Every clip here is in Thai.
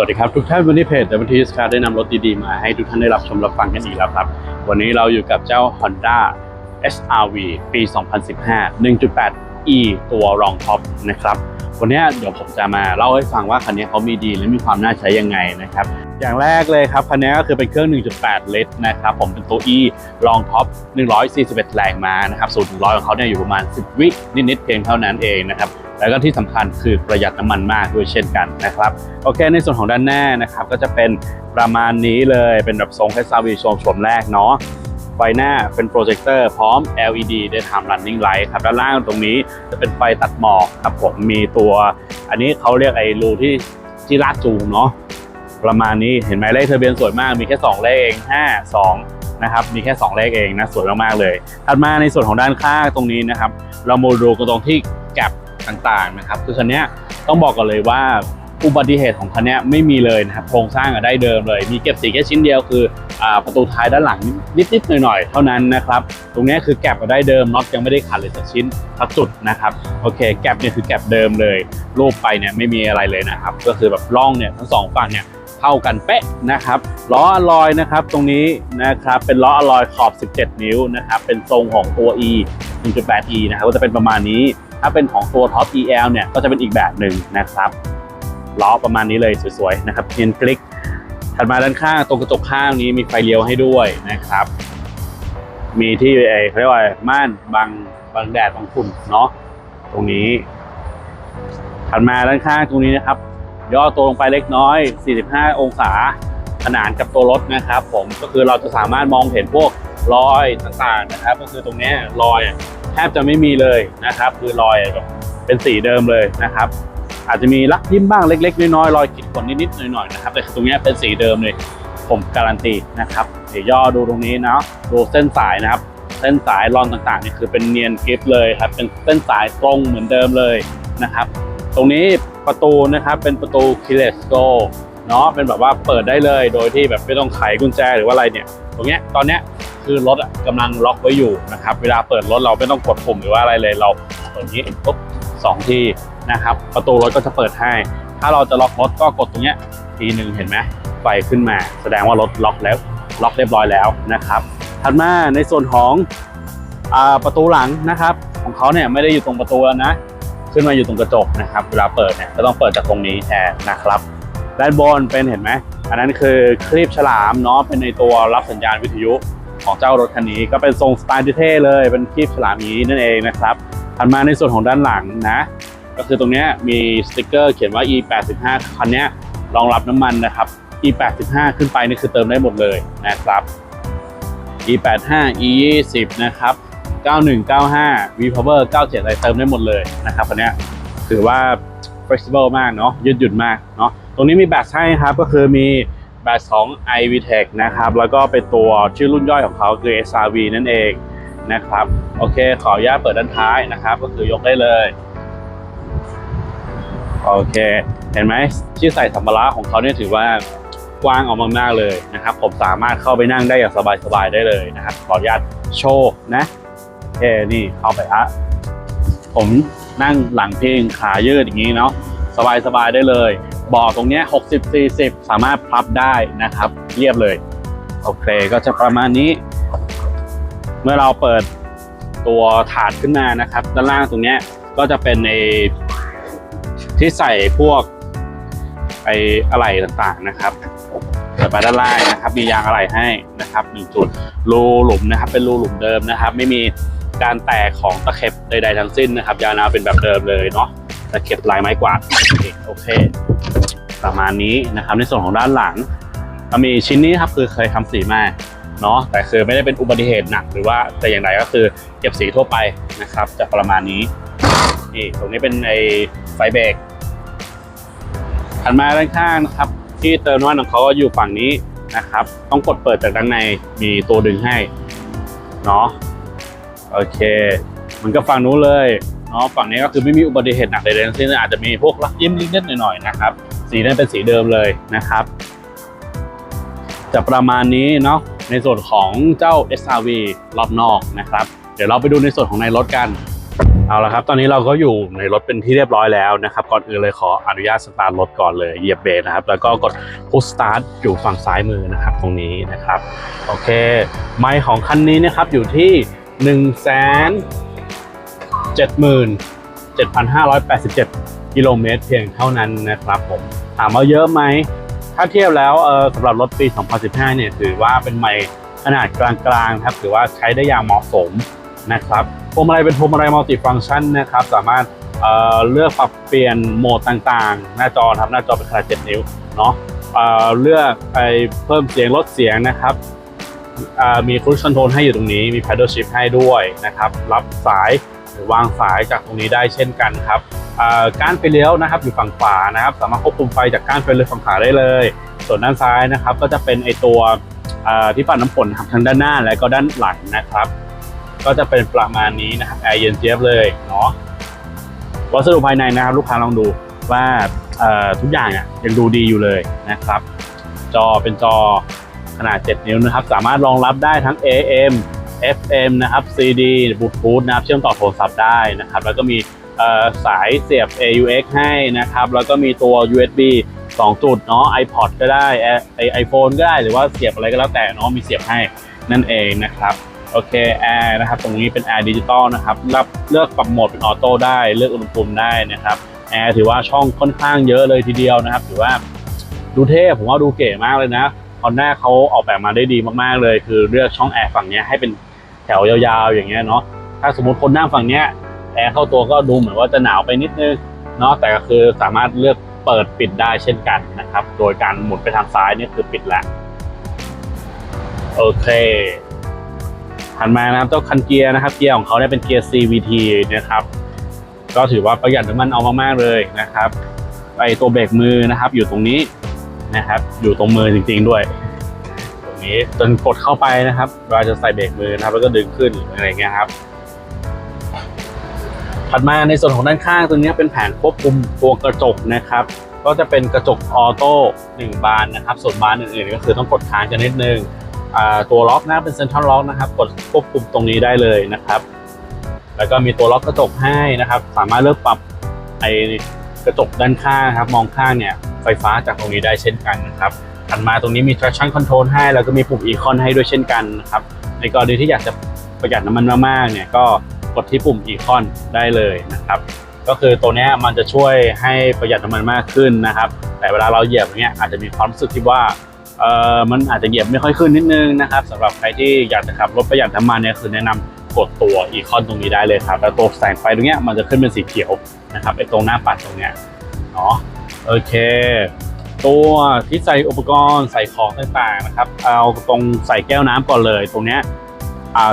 วัสดีครับทุกท่านวันนี้เพจ w t s Car ได้นำรถดีๆมาให้ทุกท่านได้รับชมรับฟังกันอีกแล้วครับ วันนี้เราอยู่กับเจ้า Honda SRV ปี 2015 1.8e ตัวรองท็อปนะครับ วันนี้เดี๋ยวผมจะมาเล่าให้ฟังว่าคันนี้เขามีดีและมีความน่าใช้ยังไงนะครับ อย่างแรกเลยครับคันนี้ก็คือเป็นเครื่อง 1.8 ลิตรนะครับ ผมเป็นตัว E รองท็อป 141 แรงม้านะครับสูตร100 ของเขาเนี่ยอยู่ประมาณ 10 วินิดๆเพียงเท่านั้นเองนะครับ แล้วก็ที่สำคัญคือประหยัดน้ำมันมากด้วยเช่นกันนะครับโอเค ในส่วนของด้านหน้านะครับก็จะเป็นประมาณนี้เลยเป็นแบบทรง SRV ชมชมแรกเนาะไฟหน้าเป็นโปรเจคเตอร์พร้อม LED daytime running light ครับด้านล่างตรงนี้จะเป็นไฟตัดหมอกครับผมมีตัว อันนี้เขาเรียกไอ้รูที่ที่ลากจูงเนาะประมาณนี้เห็นไหมเลขทะเบียนสวยมากมีแค่ 2 เลขเอง 5 2 นะครับ มีแค่ 2 เลขเองนะ สวยมาก ๆ เลย ถัดมาในส่วนของด้านข้างตรงนี้นะครับ เรามาดูกันตรงที่แกลบ ต่างๆนะครับคือคันเนี้ยต้องบอกก่อนเลยว่าอุบัติเหตุของคันเนี้ยไม่มีเลยนะครับโครงสร้างได้เดิมเลย มีเก็บสีแค่ชิ้นเดียวคืออประตูท้ายด้านหลังนิดๆหน่อยๆเท่านั้นนะครับตรงเนี้ยคือแก็บก็ได้เดิมน็อตยังไม่ได้ขัดเลยสักชิ้นสักจุดนะครับโอเค แก็บเนี่ยคือแก็บเดิมเลยรูปไปเนี่ยไม่มีอะไรเลยนะครับก็คือแบบร่องเนี่ยทั้งสองฝั่งเนี่ย เท่ากันเป๊ะนะครับล้ออลอยนะครับตรงนี้นะครับเป็นล้ออลอยขอบ 17 นิ้วนะครับเป็นทรงของตัว E 1.8e นะครับก็จะเป็นประมาณนี้ ถ้าเป็นของตัวท็อป EL เนี่ยก็จะเป็นอีกแบบหนึ่งนะครับล้อประมาณนี้เลยสวยๆนะครับเนียนกลิกถัดมาด้านข้างตรงกระจกข้างนี้มีไฟเลี้ยวให้ด้วยนะครับ มีที่ไอ้เขาเรียกว่าม่านบังบังแดดบังฝุ่นเนาะตรงนี้ถัดมาด้านข้างตรงนี้นะครับ ย่อตัวลงไปเล็กน้อย 45 องศาขนานกับตัวรถนะครับ ผมก็คือเราจะสามารถมองเห็นพวกรอยต่างๆนะครับ ก็คือตรงนี้รอยแทบจะไม่มีเลยนะครับ คือรอยเป็นสีเดิมเลยนะครับ อาจจะมีลักยิ้มบ้างเล็ก ๆ น้อยๆรอยขีดข่วนนิดๆหน่อยๆนะครับแต่ตรงนี้เป็นสีเดิมเลย ผมการันตีนะครับเดี๋ยวย่อดูตรงนี้นะดูเส้นสายนะครับ เส้นสายรอนต่างๆนี่คือเป็นเนียนกริฟเลยครับเป็นเส้นสายตรงเหมือนเดิมเลยนะครับ ตรงนี้ประตูนะครับเป็นประตู keyless go เนาะเป็นแบบว่าเปิดได้เลยโดยที่แบบไม่ต้องไขกุญแจหรือว่าอะไรเนี่ย ตรงเนี้ยตอนเนี้ยคือรถอะกำลังล็อกไว้อยู่นะครับ เวลาเปิดรถเราไม่ต้องกดปุ่มหรือว่าอะไรเลยเราเปิดอย่างนี้ปุ๊บสองทีนะครับ ประตูรถก็จะเปิดให้ ถ้าเราจะล็อกรถก็กดตรงเนี้ยทีหนึ่งเห็นไหมไฟขึ้นมา แสดงว่ารถล็อกแล้วล็อกเรียบร้อยแล้วนะครับถัดมาในส่วนของอประตูหลังนะครับ ของเขาเนี่ยไม่ได้อยู่ตรงประตูแล้วนะ ขึ้นมาอยู่ตรงกระจกนะครับ เวลาเปิดเนี่ยก็ต้องเปิดจากตรงนี้แทนนะครับด้านบนเป็นเห็นไหมอันนั้นคือคลีบฉลามเนาะเป็นในตัวรับสัญญาณวิทยุของเจ้ารถคันนี้ก็เป็นทรงสไตล์เท่เลยเป็นคลีบฉลามนี้นั่นเองนะครับถัดมาในส่วนของด้านหลังนะก็คือตรงนี้มีสติกเกอร์เขียนว่า e85 คันนี้รองรับน้ำมันนะครับ e85 ขึ้นไปนี่คือเติมได้หมดเลยนะครับ e85 e20 นะครับ 9195 v power 97 อะไรเติมได้หมดเลยนะครับอันนี้ถือว่า flexible มากเนาะยืดหยุ่นมากเนาะตรงนี้มีแบตให้ครับ ก็คือมีแบตของ iVTEC นะครับ แล้วก็เป็นตัวชื่อรุ่นย่อยของเขาคือ SRV นั่นเองนะครับ โอเค ขออนุญาตเปิดด้านท้ายนะครับ ก็คือยกได้เลย โอเค เห็นไหมที่ใส่สัมภาระของเขาเนี่ยถือว่ากว้างออกมากๆเลยนะครับ ผมสามารถเข้าไปนั่งได้อย่างสบายๆได้เลยนะครับขออนุญาตโชว์นะ โอเคนี่เข้าไปอะผมนั่งหลังเพิงขายืดอย่างนี้เนาะสบายๆได้เลยบาะตรงเนี้ย60 40 สามารถพับได้นะครับเรียบเลย โอเคก็จะประมาณนี้ เมื่อเราเปิดตัวถาดขึ้นมานะครับ ด้านล่างตรงเนี้ยก็จะเป็นในที่ใส่พวกไออะไหล่ต่างๆนะครับเปิดไปด้านล่างนะครับ มียางอะไหล่ให้นะครับหนึ่งจุดรูหลุมนะครับ เป็นรูหลุมเดิมนะครับ ไม่มี การแตกของตะเข็บใดๆทั้งสิ้นนะครับ ยานาเป็นแบบเดิมเลยเนาะตะเข็บลายไม้กวาดโอเค ประมาณนี้นะครับ ในส่วนของด้านหลังมีชิ้นนี้ครับคือเคยทำสีมาเนาะแต่คือไม่ได้เป็นอุบัติเหตุหนัก หรือว่าแต่อย่างไรก็คือเก็บสีทั่วไปนะครับ จะประมาณนี้นี่ตรงนี้เป็นไอไฟเบรกถัดมาด้านข้างนะครับ ที่เติมน้ำมันของเขาก็อยู่ฝั่งนี้นะครับ ต้องกดเปิดจากด้านในมีตัวดึงให้เนาะ โอเค มันก็ฝั่งนู้นเลยเนาะฝั่งนี้ก็คือไม่มีอุบัติเหตุหนักใดๆทั้งสิ้นอาจจะมีพวกลักยิ้มนิดๆหน่อยๆนะครับ สีนั้นเป็นสีเดิมเลยนะครับ จะประมาณนี้เนาะในส่วนของเจ้า SRV รอบนอกนะครับ เดี๋ยวเราไปดูในส่วนของในรถกันเอาละครับ ตอนนี้เราก็อยู่ในรถเป็นที่เรียบร้อยแล้วนะครับ ก่อนอื่นเลยขออนุญาตสตาร์ทรถก่อนเลยเหยียบเบรกนะครับ แล้วก็กดพุชสตาร์ทอยู่ฝั่งซ้ายมือนะครับ ตรงนี้นะครับ โอเค ไมค์ของคันนี้นะครับอยู่ที่ 1นึ่งแสนเจ็ดหมื่นเจ็ดพันห้าร้อยแปดสิบเจ็ดกิโลเมตรเพียงเท่านั้นนะครับผม ถามว่าเยอะไหม ถ้าเทียบแล้วเออสำหรับรถปี 2015 เนี่ยถือว่าเป็นไมค์ขนาดกลางๆครับ ถือว่าใช้ได้อย่างเหมาะสมนะครับพวงมาลัยเป็นพวงมาลัยมัลติฟังก์ชันนะครับ สามารถเอ่อเลือกปรับเปลี่ยนโหมดต่างๆ หน้าจอครับหน้าจอเป็นขนาด 7 นิ้วเนาะเเลือกไปเพิ่มเสียงลดเสียงนะครับ มีครู i คอนโทรลให้อยู่ตรงนี้ มี paddle shift ให้ด้วยนะครับ รับสายหรือวางสายจากตรงนี้ได้เช่นกันครับก้านไฟเลี้ยวนะครับอยู่ฝั่งขวานะครับ สามารถควบคุมไฟจากก้านไฟเลี้ยวฝั่งขวาได้เลย ส่วนด้านซ้ายนะครับ ก็จะเป็นไอตัวที่ปัดน้ำฝนครับทั้งด้านหน้าและก็ด้านหลังนะครับ ก็จะเป็นประมาณนี้นะครับแอร์เย็นเจี๊ยบเลยเนาะวัสดุภายในนะครับลูกค้าลองดูว่าทุกอย่างอะยังดูดีอยู่เลยนะครับ จอเป็นจอ ขนาด 7 นิ้วนะครับ สามารถรองรับได้ทั้ง AM FM นะครับ CD Bluetooth นะครับ เชื่อมต่อโทรศัพท์ได้นะครับ แล้วก็มีสายเสียบ AUX ให้นะครับ แล้วก็มีตัว USB 2 จุดเนาะ iPod ก็ได้ไอไอโฟนก็ได้ หรือว่าเสียบอะไรก็แล้วแต่เนาะ มีเสียบให้นั่นเองนะครับ โอเคแอร์นะครับ ตรงนี้เป็นแอร์ดิจิตอลนะครับ รับเลือกปรับโหมดเป็นออโต้ได้ เลือกอุณหภูมิได้นะครับ แอร์ถือว่าช่องค่อนข้างเยอะเลยทีเดียวนะครับ ถือว่าดูเท่ผมว่าดูเก๋มากเลยนะ คอนด้าเขาออกแบบมาได้ดีมากๆเลย คือเลือกช่องแอร์ฝั่งนี้ให้เป็นแถวยาวๆอย่างเงี้ยเนาะถ้าสมมติคนนั่งฝั่งเนี้ยแอร์เข้าตัวก็ดูเหมือนว่าจะหนาวไปนิดนึงเนาะแต่ก็คือสามารถเลือกเปิดปิดได้เช่นกันนะครับ โดยการหมุนไปทางซ้ายนี่คือปิดแล้วโอเคถัดมานะครับเจ้าคันเกียร์นะครับเกียร์ของเขาเนี่ยเป็นเกียร์ CVT นะครับ ก็ถือว่าประหยัดน้ำมันเอามากๆเลยนะครับไอตัวเบรกมือนะครับ อยู่ตรงนี้ นะครับ อยู่ตรงมือจริง ๆ ด้วยตรงนี้จนกดเข้าไปนะครับเราจะใส่เบรกมือนะครับ แล้วก็ดึงขึ้นหรืออะไรเงี้ยครับ ถัดมาในส่วนของด้านข้างตรงนี้เป็นแผงควบคุมตัวกระจกนะครับ ก็จะเป็นกระจกออโต้หนึ่งบานนะครับ ส่วนบานอื่นๆก็คือต้องกดค้างกันนิดนึงตัวล็อกนะเป็นเซ็นทรัลล็อกนะครับกดควบคุมตรงนี้ได้เลยนะครับ แล้วก็มีตัวล็อกกระจกให้นะครับ สามารถเลือกปรับไอกระจกด้านข้างครับ มองข้างเนี่ย ไฟฟ้าจากตรงนี้ได้เช่นกันนะครับถัดมาตรงนี้มี traction control ให้ แล้วก็มีปุ่ม icon ให้ด้วยเช่นกันนะครับในกรณีที่อยากจะประหยัดน้ำมันมากๆเนี่ยก็กดที่ปุ่ม icon ได้เลยนะครับก็คือตัวนี้มันจะช่วยให้ประหยัดน้ำมันมากขึ้นนะครับ แต่เวลาเราเหยียบอย่างเงี้ยอาจจะมีความรู้สึกที่ว่าเออมันอาจจะเหยียบไม่ค่อยขึ้นนิดนึงนะครับสำหรับใครที่อยากจะขับรถประหยัดน้ำมันเนี่ยคือแนะนำกดตัวอีคอนตรงนี้ได้เลยครับแล้วตัวแสงไฟตรงเนี้ยมันจะขึ้นเป็นสีเขียวนะครับไอ้ตรงหน้าปัดตรงเนี้ยเนาะ โอเค ตัวที่ใส่อุปกรณ์ใส่ของต่างๆนะครับ เอาตรงใส่แก้วน้ำก่อนเลย ตรงเนี้ย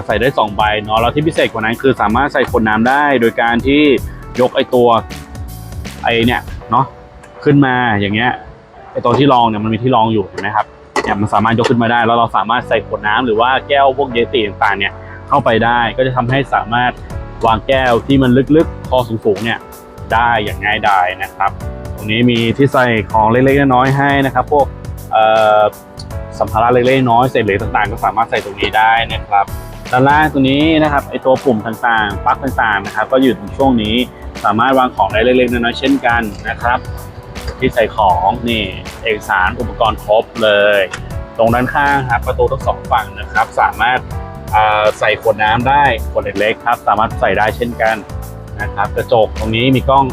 ใส่ได้สองใบเนาะแล้วที่พิเศษกว่านั้นคือสามารถใส่ขวดน้ำได้ โดยการที่ยกไอ้ตัวไอ้เนี่ยเนาะขึ้นมาอย่างเงี้ยไอ้ตัวที่รองเนี่ยมันมีที่รองอยู่เห็นไหมครับเนี่ยมันสามารถยกขึ้นมาได้ แล้วเราสามารถใส่ขวดน้ำหรือว่าแก้วพวกเยติต่างๆเนี่ยเข้าไปได้ก็จะทำให้สามารถวางแก้วที่มันลึกๆ คอสูงๆเนี่ยได้อย่างง่ายดายนะครับ รงนี้มีที่ใส่ของเล็กๆน้อยๆให้นะครับ พวกสัมภาระเล็กๆน้อยเศษเหล็กต่างๆ ก็สามารถใส่ตรงนี้ได้นะครับด้านล่างตัวนี้นะครับไอตัวปุ่มต่างๆปลั๊กต่างๆนะครับ ก็อยู่ตรงช่วงนี้สามารถวางของได้เล็กๆน้อยๆเช่นกันนะครับ ที่ใส่ของนี่เอกสารอุปกรณ์ครบเลย ตรงด้านข้างครับประตูทั้งสองฝั่งนะครับ สามารถใส่ขวดน้ำได้ขวดเล็กๆครับ สามารถใส่ได้เช่นกันนะครับ กระจกตรงนี้มีกล้อง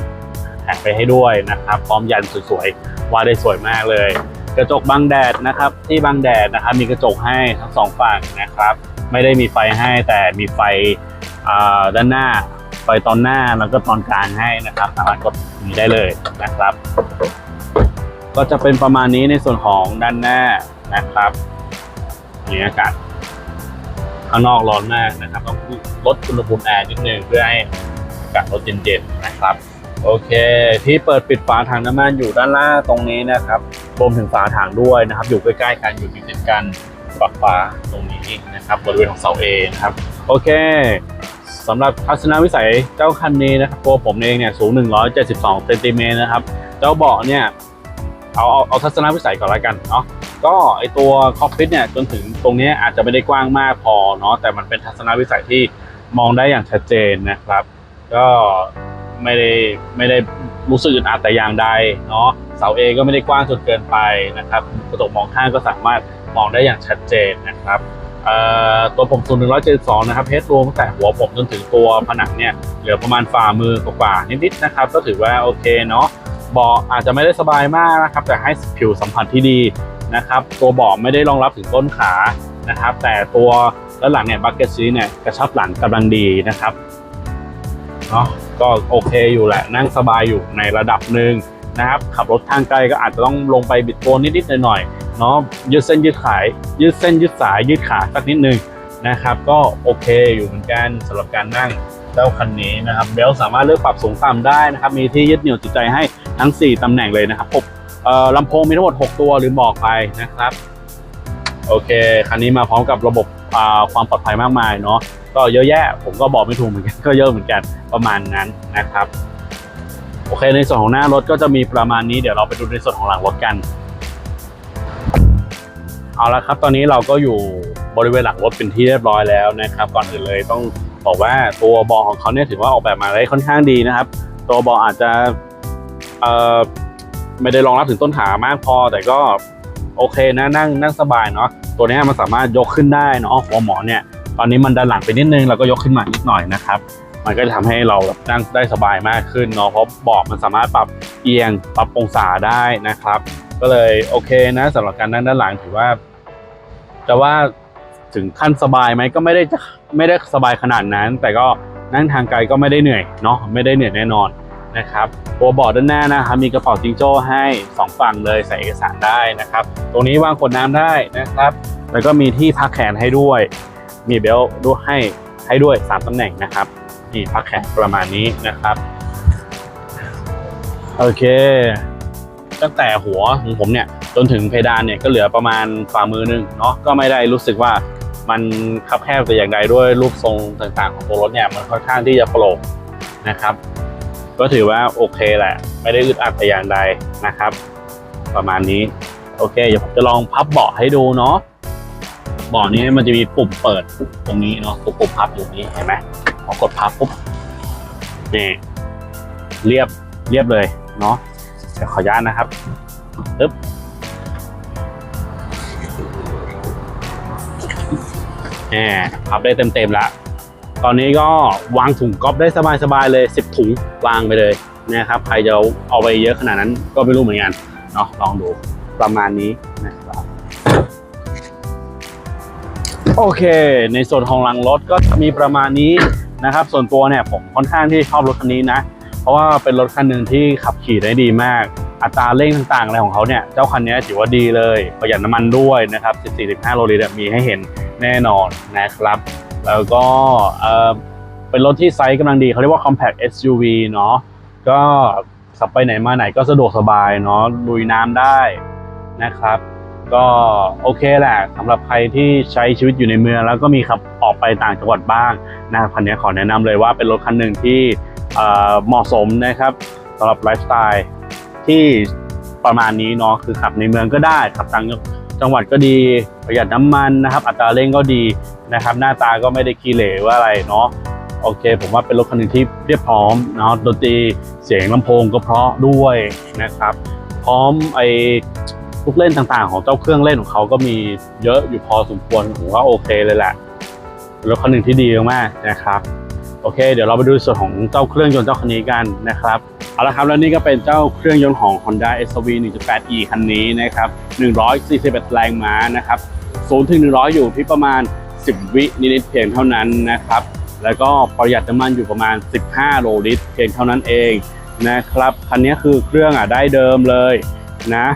แท็กไปให้ด้วยนะครับ พร้อมยันสวยๆวาดได้สวยมากเลย กระจกบังแดดนะครับ ที่บังแดดนะครับ มีกระจกให้ทั้งสองฝั่งนะครับ ไม่ได้มีไฟให้แต่มีไฟด้านหน้าไฟตอนหน้าแล้วก็ตอนกลางให้นะครับ สามารถกดอย่างนี้ได้เลยนะครับ ก็จะเป็นประมาณนี้ในส่วนของด้านหน้านะครับนี่อากาศข้างนอกร้อนมากนะครับต้องลดอุณหภูมิแอร์นิดนึงเพื่อให้อากาศลดเย็นๆนะครับ โอเค ที่เปิดปิดฝาถังน้ำมันอยู่ด้านล่างตรงนี้นะครับรวมถึงฝาถังด้วยนะครับ อยู่ใกล้ๆกันอยู่ติดกันฝักฝาตรงนี้นะครับบริเวณของเสาเอนะครับโอเคสำหรับทัศนวิสัยเจ้าคันนี้นะครับตัวผมเองเนี่ยสูง 172เซนติเมตรนะครับ เจ้าเบาะเนี่ยเอาเอาเอาทัศนวิสัยก่อนละกันเนาะก็ไอตัวคอกพิทเนี่ยจนถึงตรงนี้อาจจะไม่ได้กว้างมากพอเนาะแต่มันเป็นทัศนวิสัยที่มองได้อย่างชัดเจนนะครับ ก็ ไม่ได้ไม่ได้รู้สึกอึดอัดแต่อย่างใดเนาะเสาเอก็ไม่ได้กว้างจนเกินไปนะครับกระจกมองข้างก็สามารถมองได้อย่างชัดเจนนะครับตัวผมสูง172 นะครับเพชรรวมตั้งแต่หัวผมจนถึงตัวผนังเนี่ยเหลือประมาณฝ่ามือกว่าๆนิดๆนะครับ ก็ถือว่าโอเคเนาะเบาะอาจจะไม่ได้สบายมากนะครับ แต่ให้ผิวสัมผัสที่ดีนะครับ ตัวเบาะไม่ได้รองรับถึงต้นขานะครับ แต่ตัวด้านหลังเนี่ยบักเก็ตซีเนี่ยกระชับหลังกำลังดีนะครับ เนาะก็โอเคอยู่แหละนั่งสบายอยู่ในระดับหนึ่งนะครับขับรถทางไกลก็อาจจะต้องลงไปบิดตัวนิดๆหน่อยๆเนาะยืดเส้นยืดขายยืดเส้นยืดสายยืดขาสักนิดนึงนะครับ ก็โอเคอยู่เหมือนกันสำหรับการนั่งเจ้าคันนี้นะครับเบลสามารถเลือกปรับสูงต่ำได้นะครับมีที่ยึดเหนี่ยวจิตใจให้ทั้ง 4ตำแหน่งเลยนะครับผมลำโพงมีทั้งหมด 6 ตัวลืมบอกไปนะครับ โอเค คันนี้มาพร้อมกับระบบ ความปลอดภัยมากมายเนาะก็เยอะแยะ ผมก็บอกไม่ถูกเหมือนกันก็เยอะเหมือนกันประมาณนั้นนะครับ โอเคในส่วนของหน้ารถก็จะมีประมาณนี้เดี๋ยวเราไปดูในส่วนของหลังรถกันเอาละครับ ตอนนี้เราก็อยู่บริเวณหลังรถเป็นที่เรียบร้อยแล้วนะครับ ก่อนอื่นเลยต้องบอกว่าตัวเบาของเขาเนี่ยถือว่าออกแบบมาได้ค่อนข้างดีนะครับ ตัวเบาอาจจะไม่ได้รองรับถึงต้นขามากพอ แต่ก็ โอเคนะนั่งนั่งสบายเนาะตัวนี้มันสามารถยกขึ้นได้เนาะหัวหมอนเนี่ยตอนนี้มันดันหลังไปนิดนึงเราก็ยกขึ้นมานิดหน่อยนะครับมันก็จะทำให้เรานั่งได้สบายมากขึ้นเนาะเพราะเบาะมันสามารถปรับเอียงปรับองศาได้นะครับ ก็เลยโอเคนะสำหรับการนั่งด้านหลังถือว่าจะว่าถึงขั้นสบายไหมก็ไม่ได้จะไม่ได้สบายขนาดนั้น แต่ก็นั่งทางไกลก็ไม่ได้เหนื่อยเนาะไม่ได้เหนื่อยแน่นอน นะครับตัวเบาะด้านหน้านะครับมีกระเป๋าจิงโจ้ให้สองฝั่งเลยใส่เอกสารได้นะครับ ตรงนี้วางขวดน้ำได้นะครับ แล้วก็มีที่พักแขนให้ด้วย มีเบลด้วยให้ให้ด้วย 3ตำแหน่งนะครับนี่พักแขนประมาณนี้นะครับโอเค ตั้งแต่หัวของผมเนี่ยจนถึงเพดานเนี่ยก็เหลือประมาณฝ่ามือหนึงเนาะก็ไม่ได้รู้สึกว่ามันคับแคบแต่อย่างใดด้วยรูปทรงต่างๆ ของตัวรถเนี่ยมันค่อนข้างที่จะโปร่งนะครับ ก็ถือว่าโอเคแหละ ไม่ได้อึดอัดแต่อย่างใดนะครับ ประมาณนี้ โอเค เดี๋ยวผมจะลองพับเบาะให้ดูเนาะเบาะนี้มันจะมีปุ่มเปิดตรงนี้เนาะตัวปุ่มพับอยู่นี้เห็นไหมพอกดพับปุ๊บนี่เรียบเรียบเลยเนาะเดี๋ยวขออนุญาตนะครับปึ๊บแหมพับได้เต็มๆแล้ว ตอนนี้ก็วางถุงก๊อฟได้สบายๆเลย 10 ถุงวางไปเลยนะครับใครจะเอาไปเยอะขนาดนั้นก็ไม่รู้เหมือนกันเนาะลองดูประมาณนี้นะครับโอเค ในส่วนของหลังรถก็มีประมาณนี้นะครับ ส่วนตัวเนี่ยผมค่อนข้างที่ชอบรถคันนี้นะ เพราะว่าเป็นรถคันหนึ่งที่ขับขี่ได้ดีมาก อัตราเร่งต่างๆอะไรของเขาเนี่ยเจ้าคันนี้ถือว่าดีเลยประหยัดน้ำมันด้วยนะครับ 14-15โลลิตรมีให้เห็นแน่นอนนะครับ แล้วก็เออเป็นรถที่ไซส์กำลังดีเขาเรียกว่า compact SUV เนาะก็ขับไปไหนมาไหนก็สะดวกสบายเนาะลุยน้ำได้นะครับ ก็โอเคแหละสำหรับใครที่ใช้ชีวิตอยู่ในเมือง แล้วก็มีขับออกไปต่างจังหวัดบ้างนะครับคันนี้ขอแนะนำเลยว่าเป็นรถคันหนึ่งที่เอ่อเหมาะสมนะครับสำหรับไลฟ์สไตล์ที่ประมาณนี้เนาะคือขับในเมืองก็ได้ขับต่าง จังหวัดก็ดีประหยัดน้ำมันนะครับ อัตราเร่งก็ดีนะครับ หน้าตาก็ไม่ได้ขี้เหร่ว่าอะไรเนาะโอเค ผมว่าเป็นรถคันหนึ่งที่เรียบพร้อมเนาะดนตรีเสียงลำโพงก็เพราะด้วยนะครับ พร้อมไอลูกเล่นต่างๆ ของเจ้าเครื่องเล่นของเขาก็มีเยอะอยู่พอสมควรผมว่าโอเคเลยแหละรถคันหนึ่งที่ดีมากนะครับ โอเค เดี๋ยวเราไปดูส่วนของเจ้าเครื่องยนต์เจ้าคันนี้กันนะครับเอาละครับแล้วนี่ก็เป็นเจ้าเครื่องยนต์ของ Honda SUV 1.8e คันนี้นะครับ141แรงม้านะครับ0ถึง100 อยู่ที่ประมาณ 10 วินิดๆเพียงเท่านั้นนะครับแล้วก็ประหยัดน้ำมันอยู่ประมาณ 15 โลลิตรเพียงเท่านั้นเองนะครับคันนี้คือเครื่องอะได้เดิมเลยนะ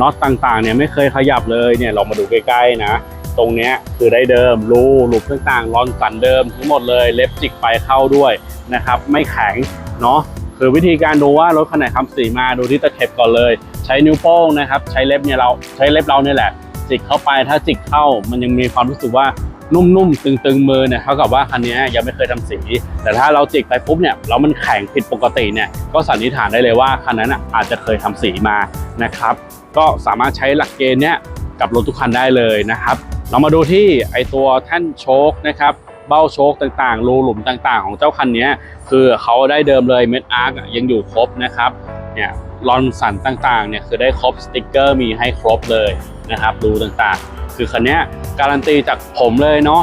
น็อตต่างๆเนี่ยไม่เคยขยับเลยเนี่ยลองมาดูใกล้ๆนะ ตรงเนี้ยคือได้เดิมรูหลุมต่างๆรอนสันเดิมทั้งหมดเลยเล็บจิกไปเข้าด้วยนะครับ ไม่แข็งเนาะคือวิธีการดูว่ารถคันไหนทำสีมาดูที่ตะเข็บก่อนเลย ใช้นิ้วโป้งนะครับ ใช้เล็บเนี่ยเราใช้เล็บเราเนี่ยแหละ จิกเข้าไปถ้าจิกเข้า มันยังมีความรู้สึกว่านุ่มๆตึงๆมือเนี่ยเท่ากับว่าคันนี้ยังไม่เคยทำสี แต่ถ้าเราจิกไปปุ๊บเนี่ยแล้วมันแข็งผิดปกติเนี่ยก็สันนิษฐานได้เลยว่าคันนั้นอะอาจจะเคยทำสีมานะครับ ก็สามารถใช้หลักเกณฑ์เนี้ยกับรถทุกคันได้เลยนะครับ เรามาดูที่ไอตัวแท่นโชคนะครับเบ้าโชคต่างๆ รูหลุมต่างๆ ของเจ้าคันนี้คือเขาได้เดิมเลยเม็ดอาร์กยังอยู่ครบนะครับเนี่ยลอนสันต่างๆเนี่ยคือได้ครบสติกเกอร์มีให้ครบเลยนะครับรูต่างๆ คือคันนี้การันตีจากผมเลยเนาะ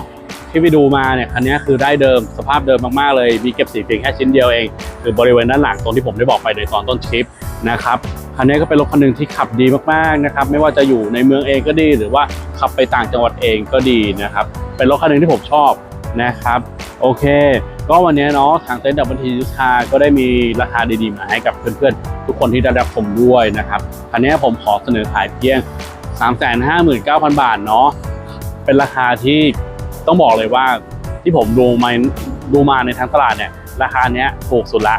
ที่ไปดูมาเนี่ยคันนี้คือได้เดิมสภาพเดิมมากๆเลยมีเก็บสีเพียงแค่ชิ้นเดียวเอง คือบริเวณด้านหลังตรงที่ผมได้บอกไปในตอนต้นคลิปนะครับ คันนี้ก็เป็นรถคันหนึ่งที่ขับดีมากๆนะครับ ไม่ว่าจะอยู่ในเมืองเองก็ดี หรือว่าขับไปต่างจังหวัดเองก็ดีนะครับ เป็นรถคันหนึ่งที่ผมชอบนะครับ โอเค ก็วันนี้เนาะทางเต็นท์ดับบิลทียูคาก็ได้มีราคาดีๆมาให้กับเพื่อนๆ ทุกคนที่ได้รับชมด้วยนะครับคันนี้ผมขอเสนอขายเพียง 359,000 บาทเนาะเป็นราคาที่ต้องบอกเลยว่าที่ผมดูมาดูมาในทางตลาดเนี่ยราคาเนี้ยถูกสุดละ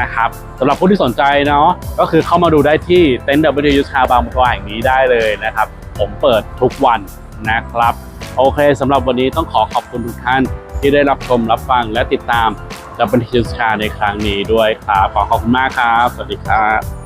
นะครับสำหรับผู้ที่สนใจเนาะก็คือเข้ามาดูได้ที่เต็นท์ W ยูคาบางบัวทอแห่งนี้ได้เลยนะครับ ผมเปิดทุกวันนะครับ โอเคสำหรับวันนี้ต้องขอขอบคุณทุกท่านที่ได้รับชมรับฟังและติดตาม W ยูคาในครั้งนี้ด้วยครับขอขอบคุณมากครับ สวัสดีครับ